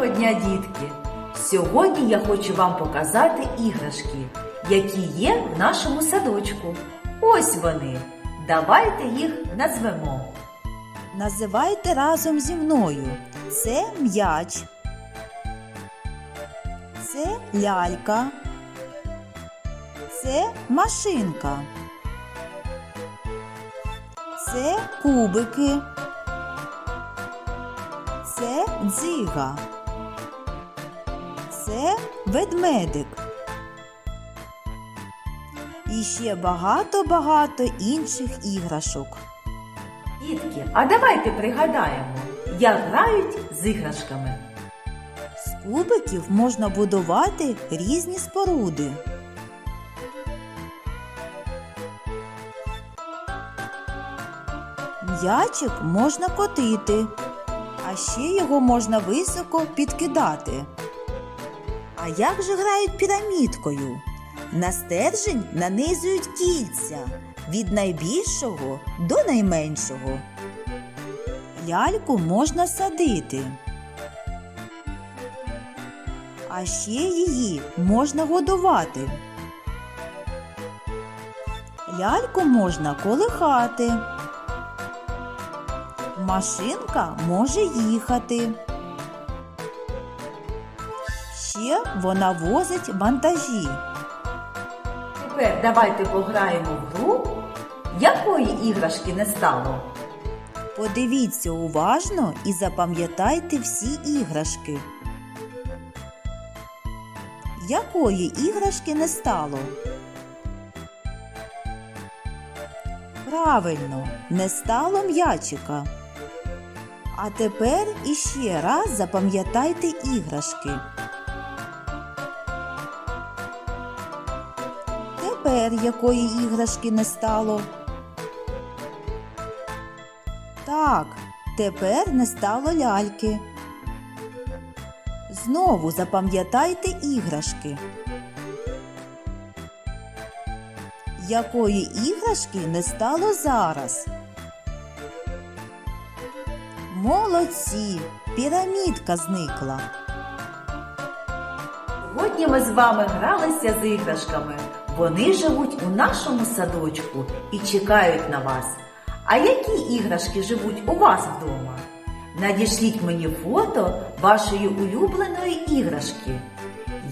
Доброго дня, дітки! Сьогодні я хочу вам показати іграшки, які є в нашому садочку. Ось вони. Давайте їх назвемо. Називайте разом зі мною. Це м'яч. Це лялька. Це машинка. Це кубики. Це дзига. Це ведмедик. І ще багато-багато інших іграшок. Дітки, а давайте пригадаємо, як грають з іграшками. З кубиків можна будувати різні споруди. М'ячик можна котити, а ще його можна високо підкидати. А як же грають пірамідкою? На стержень нанизують кільця від найбільшого до найменшого. Ляльку можна садити. А ще її можна годувати. Ляльку можна колихати. Машинка може їхати. Ще вона возить вантажі. Тепер давайте пограємо в гру, якої іграшки не стало. Подивіться уважно і запам'ятайте всі іграшки. Якої іграшки не стало? Правильно, не стало м'ячика. А тепер іще раз запам'ятайте іграшки. Тепер якої іграшки не стало? Так, тепер не стало ляльки. Знову запам'ятайте іграшки. Якої іграшки не стало зараз? Молодці! Пірамідка зникла. Сьогодні ми з вами гралися з іграшками. Вони живуть у нашому садочку і чекають на вас. А які іграшки живуть у вас вдома? Надішліть мені фото вашої улюбленої іграшки.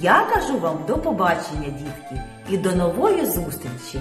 Я кажу вам до побачення, дітки, і до нової зустрічі!